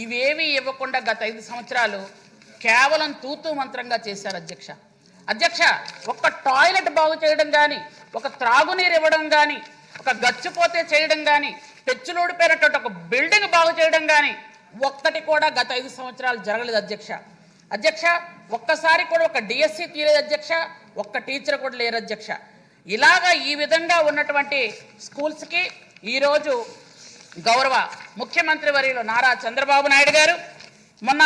ఇవేమీ ఇవ్వకుండా గత ఐదు సంవత్సరాలు కేవలం తూతు మంత్రంగా చేశారు అధ్యక్ష. అధ్యక్ష ఒక్క టాయిలెట్ బాగు చేయడం కానీ ఒక త్రాగునీరు ఇవ్వడం కానీ ఒక గచ్చిపోతే చేయడం కానీ పెచ్చులూడిపోయినటువంటి ఒక బిల్డింగ్ బాగు చేయడం కానీ ఒక్కటి కూడా గత ఐదు సంవత్సరాలు జరగలేదు అధ్యక్ష. అధ్యక్ష ఒక్కసారి కూడా ఒక డిఎస్సి తీయలేదు అధ్యక్ష ఒక్క టీచర్ కూడా లేరు అధ్యక్ష. ఇలాగా ఈ విధంగా ఉన్నటువంటి స్కూల్స్కి ఈరోజు గౌరవ ముఖ్యమంత్రి వర్యులు నారా చంద్రబాబు నాయుడు గారు మొన్న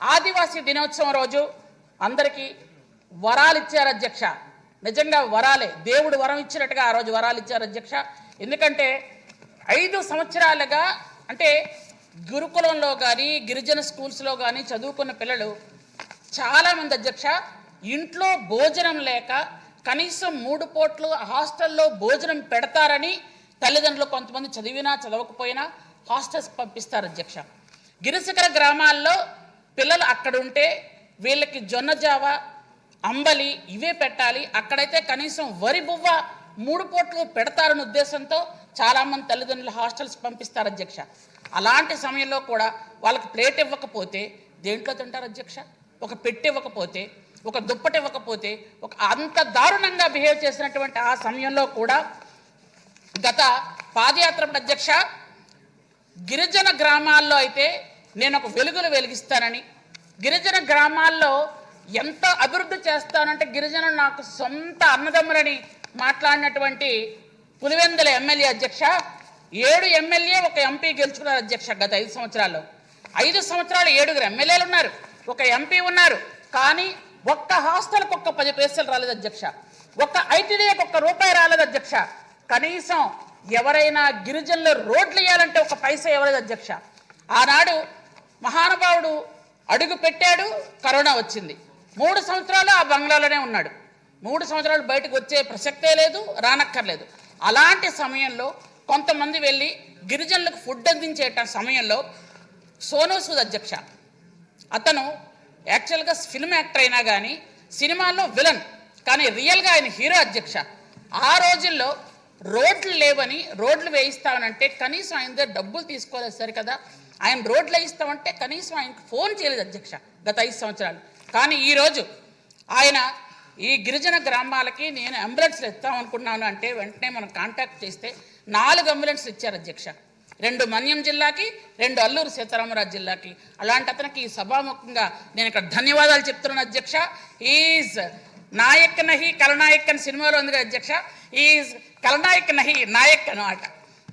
ఆదివాసీ దినోత్సవం రోజు అందరికీ వరాలు ఇచ్చారు అధ్యక్ష. నిజంగా వరాలే దేవుడు వరం ఇచ్చినట్టుగా ఆ రోజు వరాలు ఇచ్చారు అధ్యక్ష. ఎందుకంటే ఐదు సంవత్సరాలుగా అంటే గురుకులంలో కానీ గిరిజన స్కూల్స్లో కానీ చదువుకున్న పిల్లలు చాలామంది అధ్యక్ష ఇంట్లో భోజనం లేక కనీసం మూడు పూట్లు హాస్టల్లో భోజనం పెడతారని తల్లిదండ్రులు కొంతమంది చదివినా చదవకపోయినా హాస్టల్స్ పంపిస్తారు అధ్యక్ష. గిరిశిఖర గ్రామాల్లో పిల్లలు అక్కడ ఉంటే వీళ్ళకి జొన్న జావ అంబలి ఇవే పెట్టాలి. అక్కడైతే కనీసం వరి బువ్వ మూడు పూట్లు పెడతారన్న ఉద్దేశంతో చాలామంది తల్లిదండ్రులు హాస్టల్స్ పంపిస్తారు అధ్యక్ష. అలాంటి సమయంలో కూడా వాళ్ళకి ప్లేట్ ఇవ్వకపోతే దేంట్లో తింటారు అధ్యక్ష? ఒక పెట్టి ఇవ్వకపోతే ఒక దుప్పటి ఇవ్వకపోతే ఒక అంత దారుణంగా బిహేవ్ చేసినటువంటి ఆ సమయంలో కూడా గత పాదయాత్ర అధ్యక్ష గిరిజన గ్రామాల్లో అయితే నేను ఒక వెలుగులు వెలిగిస్తానని. గిరిజన గ్రామాల్లో ఎంత అభివృద్ధి చేస్తానంటే గిరిజన నాకు సొంత అన్నదమ్ములని మాట్లాడినటువంటి పులివెందుల ఎమ్మెల్యే అధ్యక్ష ఏడు ఎమ్మెల్యే ఒక ఎంపీ గెలుచుకున్నారు అధ్యక్ష గత ఐదు సంవత్సరాల్లో. ఐదు సంవత్సరాలు ఏడుగురు ఎమ్మెల్యేలు ఉన్నారు ఒక ఎంపీ ఉన్నారు కానీ ఒక్క హాస్టల్కి ఒక్క పది పైసలు రాలేదు అధ్యక్ష. ఒక్క ఐటీడీకి ఒక్క రూపాయి రాలేదు అధ్యక్ష. కనీసం ఎవరైనా గిరిజనులు రోడ్లు వేయాలంటే ఒక పైసా ఇవ్వలేదు అధ్యక్ష? ఆనాడు మహానుభావుడు అడుగు పెట్టాడు కరోనా వచ్చింది. మూడు సంవత్సరాలు ఆ బంగ్లాలోనే ఉన్నాడు. మూడు సంవత్సరాలు బయటకు వచ్చే ప్రసక్తే లేదు రానక్కర్లేదు. అలాంటి సమయంలో కొంతమంది వెళ్ళి గిరిజనులకు ఫుడ్ అందించేట సమయంలో సోను సూద్ అధ్యక్ష అతను యాక్చువల్గా ఫిల్మ్ యాక్టర్ అయినా కానీ సినిమాల్లో విలన్ కానీ రియల్గా ఆయన హీరో అధ్యక్ష. ఆ రోజుల్లో రోడ్లు లేవని రోడ్లు వేయిస్తామనంటే కనీసం ఆయన దగ్గర డబ్బులు తీసుకోలేదు సరే కదా. ఆయన రోడ్లు వేయిస్తామంటే కనీసం ఆయనకు ఫోన్ చేయలేదు అధ్యక్ష గత ఐదు సంవత్సరాలు. కానీ ఈరోజు ఆయన ఈ గిరిజన గ్రామాలకి నేను అంబులెన్స్లు ఇస్తాం అనుకున్నాను అంటే వెంటనే మనం కాంటాక్ట్ చేస్తే నాలుగు అంబులెన్స్లు ఇచ్చారు అధ్యక్ష. రెండు మన్యం జిల్లాకి రెండు అల్లూరు సీతారామరాజు జిల్లాకి. అలాంటి అతనికి ఈ సభాముఖంగా నేను ఇక్కడ ధన్యవాదాలు చెప్తున్నాను అధ్యక్ష. ఈజ్ నాయక్ నహి కలనాయక్ అని సినిమాలో ఉంది కదా అధ్యక్ష? ఈజ్ కలనాయక్ నహి నాయక్ అనమాట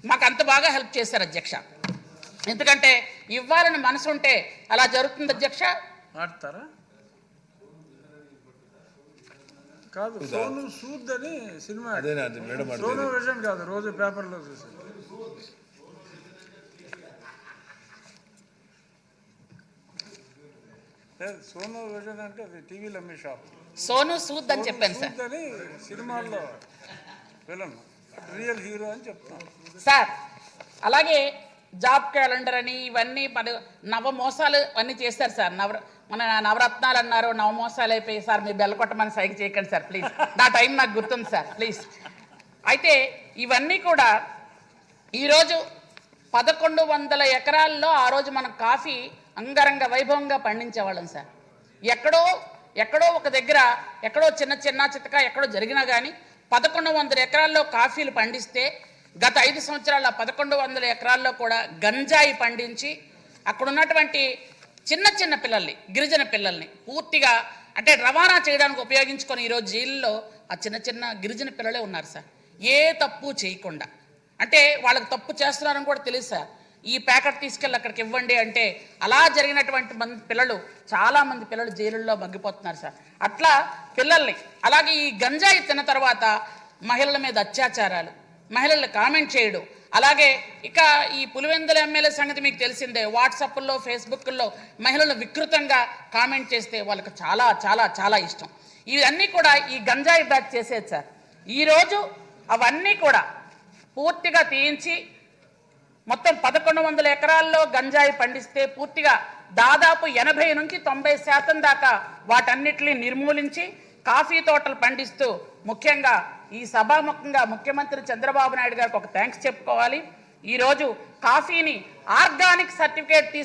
మాకు అంత బాగా హెల్ప్ చేశారు అధ్యక్ష. ఎందుకంటే ఇవ్వాలని మనసు ఉంటే అలా జరుగుతుంది అధ్యక్ష? మాడతారా కాదు సోను సూద్ అని సినిమా. అదేనా అది మేడం అడిగేది. సోను విజన్ కాదు రోజు పేపర్లో చూసాను లేదు సోను విజన్ అంటే అది టీవీలో అమ్మే షాప్ సోను సూద్ అని చెప్పాను సార్. సినిమాల్లో రియల్ హీరో అని చెప్తాను సార్ అలాగే జాబ్ క్యాలెండర్ అని ఇవన్నీ పలు నవ మోసాలు అన్నీ చేశారు సార్. నవ మన నవరత్నాలు అన్నారు నవ మోసాలు అయిపోయి సార్. మీరు బెల్ల కొట్టమని సైగ చేయకండి సార్ ప్లీజ్. నా టైం నాకు గుర్తుంది సార్ ప్లీజ్. అయితే ఇవన్నీ కూడా ఈరోజు పదకొండు వందల ఎకరాల్లో ఆ రోజు మనం కాఫీ అంగరంగ వైభవంగా పండించేవాళ్ళం సార్. ఎక్కడో ఎక్కడో ఒక దగ్గర ఎక్కడో చిన్న చిన్న చిత్తక ఎక్కడో జరిగినా కానీ పదకొండు వందల ఎకరాల్లో కాఫీలు పండిస్తే గత ఐదు సంవత్సరాల పదకొండు వందల ఎకరాల్లో కూడా గంజాయి పండించి అక్కడ ఉన్నటువంటి చిన్న చిన్న పిల్లల్ని గిరిజన పిల్లల్ని పూర్తిగా అంటే రవాణా చేయడానికి ఉపయోగించుకొని ఈరోజు జైల్లో ఆ చిన్న చిన్న గిరిజన పిల్లలే ఉన్నారు సార్. ఏ తప్పు చేయకుండా. అంటే వాళ్ళకి తప్పు చేస్తున్నారని కూడా తెలుసు సార్. ఈ ప్యాకెట్ తీసుకెళ్ళి అక్కడికి ఇవ్వండి అంటే అలా జరిగినటువంటి మంది పిల్లలు చాలామంది పిల్లలు జైలుల్లో మగ్గిపోతున్నారు సార్. అట్లా పిల్లల్ని అలాగే ఈ గంజాయి తిన్న తర్వాత మహిళల మీద అత్యాచారాలు మహిళలు కామెంట్ చేయడం అలాగే ఇక ఈ పులివెందుల ఎమ్మెల్యే సంగతి మీకు తెలిసిందే వాట్సాప్లో ఫేస్బుక్లో మహిళలు వికృతంగా కామెంట్ చేస్తే వాళ్ళకి చాలా చాలా చాలా ఇష్టం. ఇవన్నీ కూడా ఈ గంజాయి బ్యాచ్ చేసేది సార్. ఈరోజు అవన్నీ కూడా పూర్తిగా తీయించి మొత్తం పదకొండు వందల ఎకరాల్లో గంజాయి పండిస్తే పూర్తిగా దాదాపు ఎనభై నుంచి తొంభై శాతం దాకా వాటన్నిటిని నిర్మూలించి కాఫీ తోటలు పండిస్తూ ముఖ్యంగా ఈ సభాముఖంగా ముఖ్యమంత్రి చంద్రబాబు నాయుడు గారికి ఒక థ్యాంక్స్ చెప్పుకోవాలి. ఈరోజు కాఫీని ఆర్గానిక్ సర్టిఫికేట్ తీసు